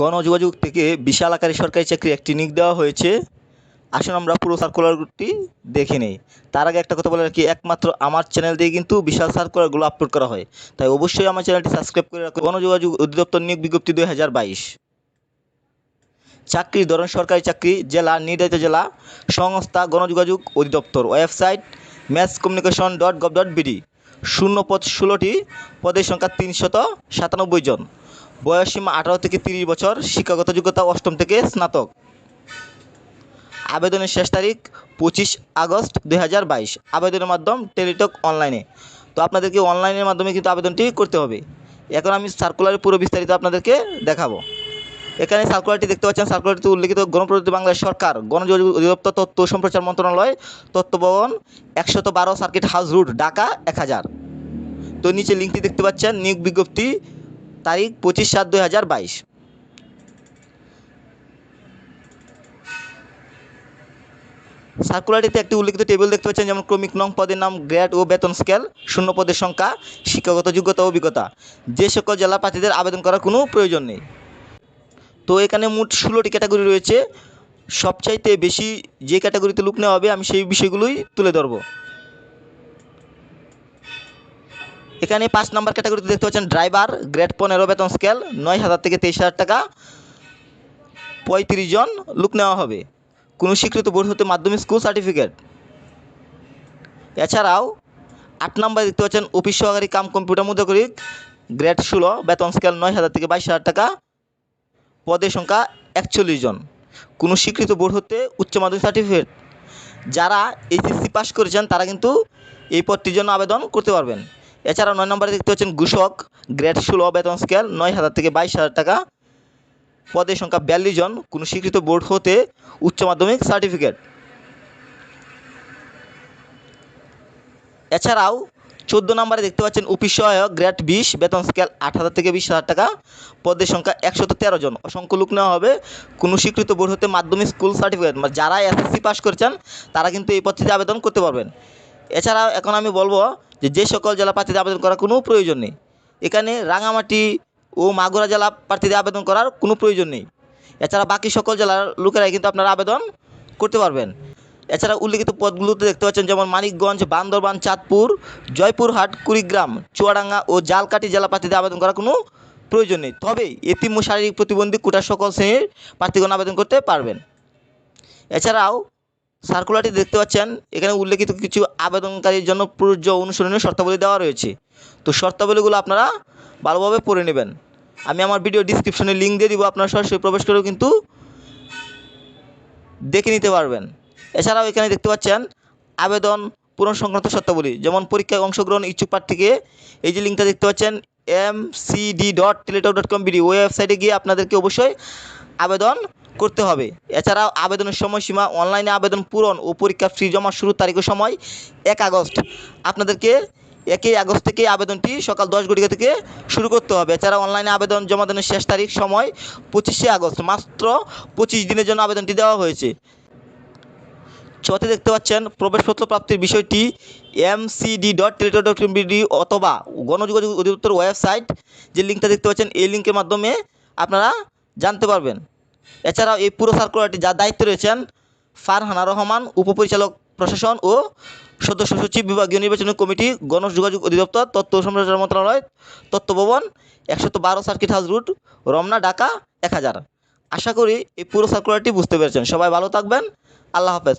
গণযোগাযোগ থেকে বিশাল আকারে সরকারি চাকরি একটি নিক দেওয়া হয়েছে। আসুন আমরা পুরো সার্কুলারটি দেখে নেই। তার আগে একটা কথা বলে রাখি, একমাত্র আমার চ্যানেল দিয়ে কিন্তু বিশাল সার্কুলারগুলো আপলোড করা হয়। তাই অবশ্যই আমার চ্যানেলটি সাবস্ক্রাইব করে রাখুন। গণযোগাযোগ অধিদপ্তর নিয়োগ বিজ্ঞপ্তি দুই হাজার বাইশ। চাকরির ধরন সরকারি চাকরি, জেলা, নির্ধারিত জেলা, সংস্থা, গণযোগাযোগ অধিদপ্তর, website mass communication dot gov dot BD শূন্য পদ ষোলোটি, পদের সংখ্যা তিনশত সাতানব্বই জন। বয়সসীমা আঠারো থেকে তিরিশ বছর, শিক্ষাগত যোগ্যতা অষ্টম থেকে স্নাতক। আবেদনের শেষ তারিখ পঁচিশ আগস্ট দুই হাজার বাইশ। আবেদনের মাধ্যম টেলিটক অনলাইনে। তো আপনাদেরকে অনলাইনের মাধ্যমে কিন্তু আবেদনটি করতে হবে। এখন আমি সার্কুলারের পুরো বিস্তারিত আপনাদেরকে দেখাবো। এখানে সার্কুলারটি দেখতে পাচ্ছেন। সার্কুলারটিতে উল্লেখিত গণপ্রজাতন্ত্রী বাংলাদেশ সরকার গণযোগাযোগ অধিদপ্তর, তথ্য সম্প্রচার মন্ত্রণালয়, তথ্য ভবন, একশত বারো সার্কিট হাউস রুট, ঢাকা এক হাজার। তো নিচে লিঙ্কটি দেখতে পাচ্ছেন। নিয়োগ বিজ্ঞপ্তি তারিখ পঁচিশ সাত দুই হাজার বাইশ। সার্কুলারটিতে একটি উল্লেখিত টেবিল দেখতে পাচ্ছেন, যেমন ক্রমিক নং পদের নাম, গ্রেড ও বেতন স্কেল, শূন্য পদের সংখ্যা, শিক্ষাগত যোগ্যতা অভিজ্ঞতা। যে সকল জেলা প্রার্থীদের আবেদন করার কোনো প্রয়োজন নেই। তো এখানে মোট ষোলোটি ক্যাটাগরি রয়েছে। সবচাইতে বেশি যে ক্যাটাগরিতে লুক নেওয়া হবে, আমি সেই বিষয়গুলোই তুলে ধরব। এখানে পাঁচ নম্বর ক্যাটাগরিতে দেখতে পাচ্ছেন ড্রাইভার, গ্রেড পনেরো বেতন স্কেল, নয় হাজার থেকে তেইশ হাজার টাকা, পঁয়ত্রিশ জন লুক নেওয়া হবে। কোনো স্বীকৃত বোর্ড হতে মাধ্যমিক স্কুল সার্টিফিকেট। এছাড়াও আট নম্বরে দেখতে পাচ্ছেন অফিস সহকারী কাম কম্পিউটার মুদ্রাকরিক গ্রেড ষোলো বেতন স্কেল, নয় হাজার থেকে বাইশ হাজার টাকা, পদের সংখ্যা একচল্লিশ জন। কোনো স্বীকৃত বোর্ড হতে উচ্চ মাধ্যমিক সার্টিফিকেট। যারা এইচএসসি পাস করেছেন, তারা কিন্তু এই পদটির জন্য আবেদন করতে পারবেন। এছাড়াও নয় নম্বরে দেখতে পাচ্ছেন ঘোষক, গ্রেড ষোলো বেতন স্কেল নয় হাজার থেকে বাইশ হাজার টাকা। পদের সংখ্যা বিয়াল্লিশ জন, কোনো স্বীকৃত বোর্ড হতে উচ্চ মাধ্যমিক সার্টিফিকেট এছাড়াও চোদ্দ নম্বরে দেখতে পাচ্ছেন অফিস সহায়ক, গ্রেড বিশ, বেতন স্কেল আট হাজার থেকে বিশ হাজার টাকা। পদের সংখ্যা একশত তেরো জন। অসংখ্য লোক নেওয়া হবে, কোনো স্বীকৃত বোর্ড হতে মাধ্যমিক স্কুল সার্টিফিকেট মানে যারা এসএসসি পাস করেছেন, তারা কিন্তু এই পদ্ধতিতে আবেদন করতে পারবেন। এছাড়াও এখন আমি বলব যে যে সকল জেলা প্রার্থীদের আবেদন করার কোনো প্রয়োজন নেই। এখানে রাঙামাটি ও মাগুরা জেলা প্রার্থীদের আবেদন করার কোনো প্রয়োজন নেই। এছাড়া বাকি সকল জেলার লোকেরাই কিন্তু আপনারা আবেদন করতে পারবেন। এছাড়া উল্লেখিত পদগুলোতে দেখতে পাচ্ছেন যেমন মানিকগঞ্জ, বান্দরবান, চাঁদপুর, জয়পুরহাট, কুড়িগ্রাম, চুয়াডাঙ্গা ও জালকাঠি জেলা প্রার্থীদের আবেদন করার কোনো প্রয়োজন নেই। তবে এতিম শারীরিক প্রতিবন্ধী কোটার সকল শ্রেণির প্রার্থীগণ আবেদন করতে পারবেন। এছাড়াও সার্কুলারটি দেখতে পাচ্ছেন। এখানে উল্লেখিত কিছু আবেদনকারীর জন্য প্রযোজ্য অনুসরণীয় শর্তাবলী দেওয়া রয়েছে। তো শর্তাবলীগুলো আপনারা ভালোভাবে পড়ে নেবেন। আমি আমার ভিডিও ডিসক্রিপশনে লিঙ্ক দিয়ে দিব, আপনারা সরাসরি প্রবেশ করেও কিন্তু দেখে নিতে পারবেন। এছাড়াও এখানে দেখতে পাচ্ছেন আবেদন পূরণ সংক্রান্ত শর্তাবলী, যেমন পরীক্ষায় অংশগ্রহণ ইচ্ছুক প্রার্থীকে এই যে লিঙ্কটা দেখতে পাচ্ছেন M CD dot Teletalk dot com BD ওয়েবসাইটে গিয়ে আপনাদেরকে অবশ্যই আবেদন করতে হবে। এছাড়াও আবেদনের সময়সীমা, অনলাইনে আবেদন পূরণ ও পরীক্ষা ফি জমা শুরুর তারিখ ও সময় এক আগস্ট। আপনাদেরকে একই আগস্ট থেকে আবেদনটি সকাল দশ ঘটিকা থেকে শুরু করতে হবে। এছাড়া অনলাইনে আবেদন জমা দানের শেষ তারিখ সময় পঁচিশে আগস্ট, মাত্র পঁচিশ দিনের জন্য আবেদনটি দেওয়া হয়েছে। ছতে দেখতে পাচ্ছেন, প্রবেশপত্র প্রাপ্তির বিষয়টি MCD dot Teletalk dot BD অথবা গণযোগাযোগ অধিদপ্তর ওয়েবসাইট যে লিঙ্কটা দেখতে পাচ্ছেন, এই লিঙ্কের মাধ্যমে আপনারা জানতে পারবেন। এছাড়াও এই পুরো সার্কুলারটি যার দায়িত্বে রয়েছেন ফারহানা রহমান, উপপরিচালক, প্রশাসন ও সদস্য সচিব বিভাগীয় নির্বাচনী কমিটি গণযোগাযোগ অধিদপ্তর তথ্য সম্প্রচার মন্ত্রণালয় তথ্য ভবন, একশত বারো circuit house route, Ramna, Dhaka, এক হাজার। আশা করি এই পুরো সার্কুলারটি বুঝতে পেরেছেন। সবাই ভালো থাকবেন। আল্লাহ হাফেজ।